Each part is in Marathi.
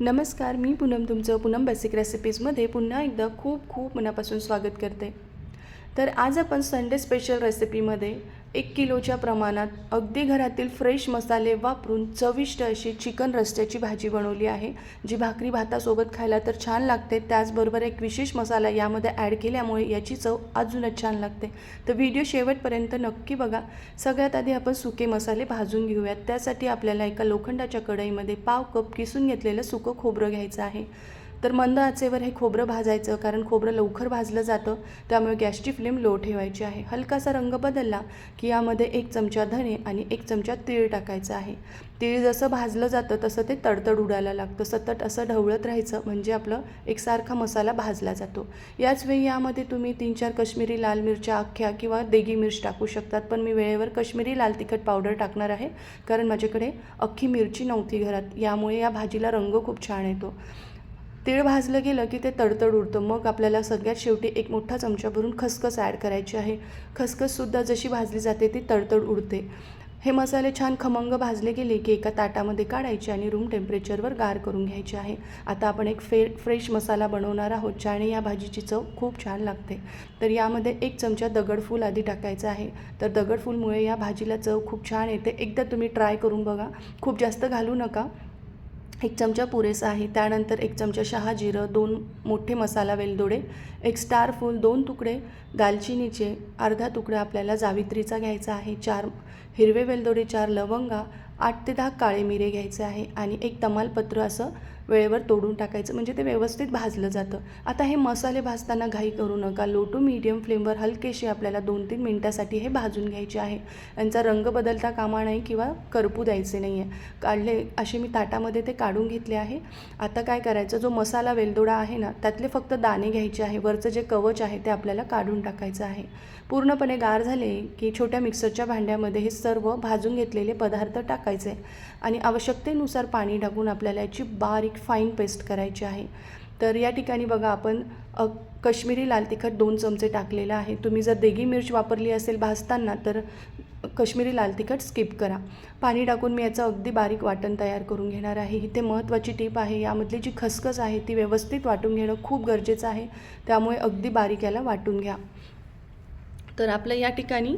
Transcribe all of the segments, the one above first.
नमस्कार मी पूनम तुमचं पूनम बेसिक रेसिपीजमध्ये पुन्हा एकदा खूप खूप मनापासून स्वागत करते. तर आज आपण संडे स्पेशल रेसिपीमध्ये एक किलोच्या प्रमाणात अगदी घरातील फ्रेश मसाले वापरून चविष्ट अशी चिकन रस्त्याची भाजी बनवली आहे जी भाकरी भातासोबत खायला तर छान लागते. त्याचबरोबर एक विशेष मसाला यामध्ये ॲड केल्यामुळे याची चव अजूनच छान लागते. तर व्हिडिओ शेवटपर्यंत नक्की बघा. सगळ्यात आधी आपण सुके मसाले भाजून घेऊयात. त्यासाठी आपल्याला एका लोखंडाच्या कढईमध्ये पाव कप किसून घेतलेलं सुकं खोबरं घ्यायचं आहे. तर मंद आचेवर हे खोबरं भाजायचं कारण खोबरं लवकर भाजलं जातं त्यामुळे गॅसची फ्लेम लो ठेवायची आहे. हलकासा रंग बदलला की यामध्ये एक चमचा धणे आणि एक चमचा तीळ टाकायचं आहे. तीळ जसं भाजलं जातं तसं ते तडतड उडायला लागतं. सतत असं ढवळत राहायचं म्हणजे आपलं एकसारखा मसाला भाजला जातो. याच वेळी यामध्ये तुम्ही तीन चार कश्मीरी लाल मिरच्या अख्ख्या किंवा देगी मिर्च टाकू शकतात पण मी वेळेवर कश्मीरी लाल तिखट पावडर टाकणार आहे कारण माझ्याकडे अख्खी मिरची नव्हती घरात. यामुळे या भाजीला रंग खूप छान येतो. तीळ भाजलं गेलं की ते तडतड उडतं. मग आपल्याला सगळ्यात शेवटी एक मोठा चमचा भरून खसखस ॲड करायची आहे. खसखससुद्धा जशी भाजली जाते ती तडतड उडते. हे मसाले छान खमंग भाजले गेले की एका ताटामध्ये काढायचे आणि रूम टेम्परेचरवर गार करून घ्यायचे आहे. आता आपण एक फे फ्रेश मसाला बनवणार आहोत ज्याने या भाजीची चव खूप छान लागते. तर यामध्ये एक चमचा दगडफूल आधी टाकायचा आहे. तर दगडफूलमुळे या भाजीला चव खूप छान येते. एकदा तुम्ही ट्राय करून बघा. खूप जास्त घालू नका. एक चमचा पुरेसा आहे. त्यानंतर एक चमचा शहा जिरं दोन मोठे मसाला वेलदोडे एक स्टार फूल दोन तुकडे दालचिनीचे अर्धा तुकडा आपल्याला जावित्रीचा घ्यायचा आहे चार हिरवे वेलदोडे चार लवंगा आठ ते दहा काळे मिरे घ्यायचे आहे आणि एक तमालपत्र असं वेळेवर तोडून टाकायचं. म्हणजे ते व्यवस्थित भाजलं जातं. आता हे मसाले भाजताना घाई करू नका. लो टू मीडियम फ्लेमवर हलकेशी आपल्याला दोन तीन मिनटासाठी हे भाजून घ्यायचे आहे. यांचा रंग बदलता कामा नाही किंवा करपू द्यायचे नाही आहे काढले असे मी ताटामध्ये ते काढून घेतले आहे. आता काय करायचं? जो मसाला वेलदोडा आहे ना त्यातले फक्त दाणे घ्यायचे आहे. वरचं जे कवच आहे ते आपल्याला काढून टाकायचं आहे. पूर्णपणे गार झाले की छोट्या मिक्सरच्या भांड्यामध्ये हे सर्व भाजून घेतलेले पदार्थ टाकायचे. आणि आवश्यकतेनुसार पाणी टाकून आपल्याला याची बारीक फाईन पेस्ट करायची आहे. तर या ठिकाणी बघा आपण कश्मीरी लाल तिखट दोन चमचे टाकलेलं आहे. तुम्ही जर देगी मिरच वापरली असेल भाजताना तर कश्मीरी लाल तिखट स्किप करा. पाणी टाकून मी याचं अगदी बारीक वाटण तयार करून घेणार आहे. इथे महत्त्वाची टीप आहे यामधली जी खसखस आहे ती व्यवस्थित वाटून घेणं खूप गरजेचं आहे. त्यामुळे अगदी बारीक याला वाटून घ्या. तर आपलं या ठिकाणी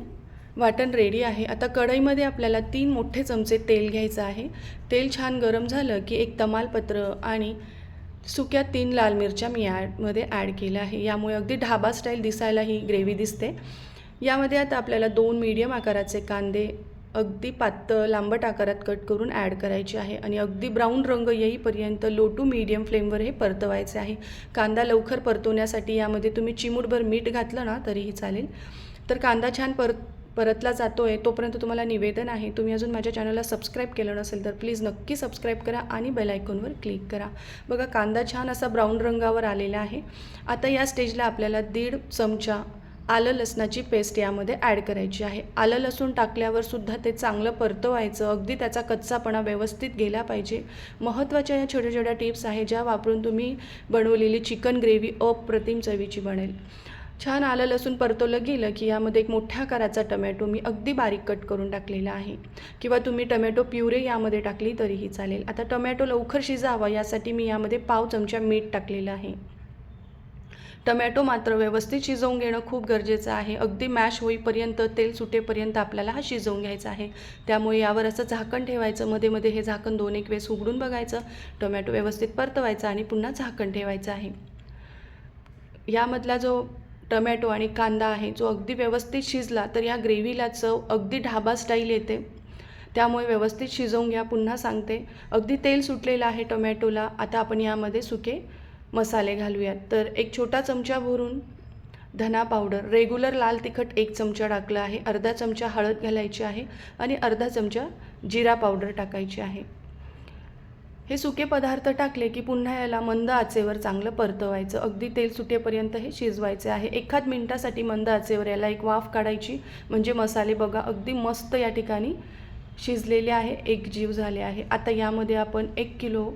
वाटण रेडी आहे. आता कढईमध्ये आपल्याला तीन मोठे चमचे तेल घ्यायचं आहे. तेल छान गरम झालं की एक तमालपत्र आणि सुक्या तीन लाल मिरच्या मी ॲडमध्ये ॲड केल्या आहे. यामुळे अगदी ढाबा स्टाईल दिसायला ही ग्रेव्ही दिसते. यामध्ये आता आपल्याला दोन मीडियम आकाराचे कांदे अगदी पातळ लांबट आकारात कट करून ॲड करायचे आहे आणि अगदी ब्राऊन रंग येईपर्यंत लो टू मीडियम फ्लेमवर हे परतवायचे आहे. कांदा लवकर परतवण्यासाठी यामध्ये तुम्ही चिमूटभर मीठ घातलं ना तरीही चालेल. तर कांदा छान परत परतला जातो आहे तोपर्यंत तुम्हाला निवेदन आहे. तुम्ही अजून माझ्या चॅनलला सबस्क्राईब केलं नसेल तर प्लीज नक्की सबस्क्राईब करा आणि बेल आयकॉनवर क्लिक करा. बघा कांदा छान असा ब्राऊन रंगावर आलेला आहे. आता या स्टेजला आपल्याला दीड चमचा आलं लसणाची पेस्ट यामध्ये ॲड करायची आहे. आलं लसूण टाकल्यावर सुद्धा ते चांगलं परतवायचं. अगदी त्याचा कच्चापणा व्यवस्थित गेला पाहिजे. महत्त्वाच्या या छोट्या छोट्या टिप्स आहे ज्या वापरून तुम्ही बनवलेली चिकन ग्रेव्ही अप्रतिम चवीची बनेल. छान आलं लसूण परतवलं गेलं की यामध्ये एक मोठ्या आकाराचा टमॅटो मी अगदी बारीक कट करून टाकलेला आहे. किंवा तुम्ही टमॅटो प्युरे यामध्ये टाकली तरीही चालेल. आता टमॅटो लवकर शिजावा यासाठी मी यामध्ये पाव चमचा मीठ टाकलेलं आहे. टमॅटो मात्र व्यवस्थित शिजवून घेणं खूप गरजेचं आहे. अगदी मॅश होईपर्यंत तेल सुटेपर्यंत आपल्याला हा शिजवून घ्यायचा आहे. त्यामुळे यावर असं झाकण ठेवायचं. मध्ये मध्ये हे झाकण दोन एक वेळेस उघडून बघायचं. टोमॅटो व्यवस्थित परतवायचा आणि पुन्हा झाकण ठेवायचं आहे. यामधला जो टमॅटो आणि कांदा आहे जो अगदी व्यवस्थित शिजला तर या ग्रेव्हीला चव अगदी ढाबा स्टाईल येते. त्यामुळे व्यवस्थित शिजवून घ्या पुन्हा सांगते. अगदी तेल सुटलेलं आहे टोमॅटोला आता आपण यामध्ये सुके मसाले घालूयात. तर एक छोटा चमचा भरून धना पावडर रेग्युलर लाल तिखट एक चमचा टाकला आहे अर्धा चमचा हळद घालायची आहे आणि अर्धा चमचा जिरा पावडर टाकायची आहे. हे सुके पदार्थ टाकले की पुन्हा याला मंद आचेवर चांगलं परतवायचं. अगदी तेल सुटेपर्यंत हे शिजवायचे आहे. एखाद मिनटासाठी मंद आचेवर याला एक वाफ काढायची. म्हणजे मसाले बघा अगदी मस्त या ठिकाणी शिजलेले आहे. एक जीव झाले आहे. आता यामध्ये आपण एक किलो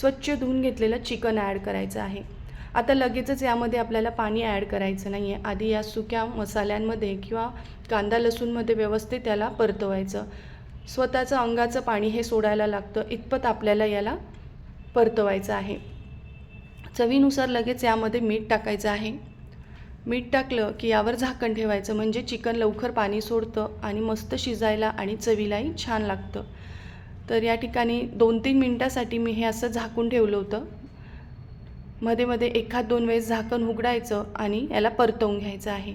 स्वच्छ धुवून घेतलेलं चिकन ॲड करायचं आहे. आता लगेचच यामध्ये आपल्याला पाणी ॲड करायचं नाही आहे आधी या सुक्या मसाल्यांमध्ये किंवा कांदा लसूणमध्ये व्यवस्थित त्याला परतवायचं. स्वतःचं अंगाचं पाणी हे सोडायला लागतं इतपत आपल्याला याला परतवायचं आहे. चवीनुसार लगेच यामध्ये मीठ टाकायचं आहे. मीठ टाकलं की यावर झाकण ठेवायचं म्हणजे चिकन लवकर पाणी सोडतं आणि मस्त शिजायला आणि चवीलाही छान लागतं. तर या ठिकाणी दोन तीन मिनटासाठी मी हे असं झाकून ठेवलं होतं. मध्ये मध्ये एखाद दोन वेळेस झाकण उघडायचं आणि याला परतवून घ्यायचं आहे.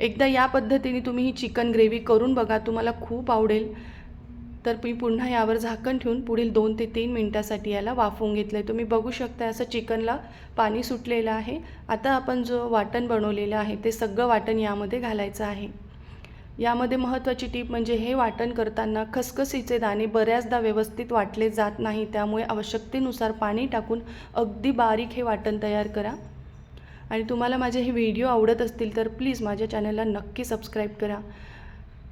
एकदा या पद्धतीने तुम्ही ही चिकन ग्रेव्ही करून बघा तुम्हाला खूप आवडेल. तर मी पुन्हा यावर झाकण ठेवून पुढील दोन ते तीन मिनटासाठी याला वाफवून घेतलं आहे तुम्ही बघू शकता असं चिकनला पाणी सुटलेलं आहे. आता आपण जो वाटण बनवलेलं आहे ते सगळं वाटण यामध्ये घालायचं आहे. यामध्ये महत्त्वाची टीप म्हणजे हे वाटण करताना खसखसीचे दाणे बऱ्याचदा व्यवस्थित वाटले जात नाही त्यामुळे आवश्यकतेनुसार पाणी टाकून अगदी बारीक हे वाटण तयार करा. आणि तुम्हाला माझे हे व्हिडिओ आवडत असतील तर प्लीज माझ्या चॅनलला नक्की सबस्क्राईब करा.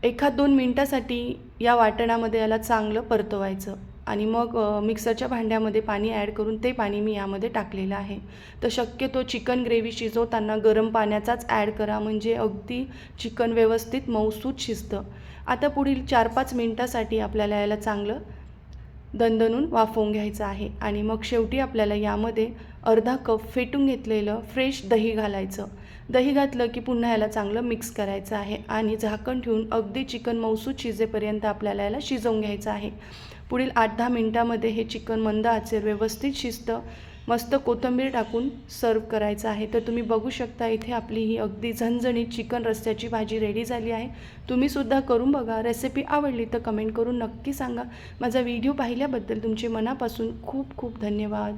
एखाद दोन मिनटासाठी या वाटणामध्ये याला चांगलं परतवायचं आणि मग मिक्सरच्या भांड्यामध्ये पाणी ॲड करून ते पाणी मी यामध्ये टाकलेलं आहे. तर शक्यतो चिकन ग्रेव्ही शिजवताना गरम पाण्याचाच ॲड करा म्हणजे अगदी चिकन व्यवस्थित मऊसूत शिजतं. आता पुढील चार पाच मिनटासाठी आपल्याला याला चांगलं दणदणून वाफवून घ्यायचं आहे आणि मग शेवटी आपल्याला यामध्ये अर्धा कप फेटून घेतलेलं फ्रेश दही घालायचं. दही घातलं की पुन्हा याला चांगलं मिक्स करायचं आहे आणि झाकण ठेवून अगदी चिकन मौसूद शिजेपर्यंत आपल्याला याला शिजवून घ्यायचं आहे. पुढील आठ दहा मिनटामध्ये हे चिकन मंद आचेर व्यवस्थित शिजतं. मस्त कोथिंबीर टाकून सर्व करायचं आहे. तर तुम्ही बघू शकता इथे आपली ही अगदी झणझणीत चिकन रस्त्याची भाजी रेडी झाली आहे. तुम्हीसुद्धा करून बघा. रेसिपी आवडली तर कमेंट करून नक्की सांगा. माझा व्हिडिओ पाहिल्याबद्दल तुमचे मनापासून खूप खूप धन्यवाद.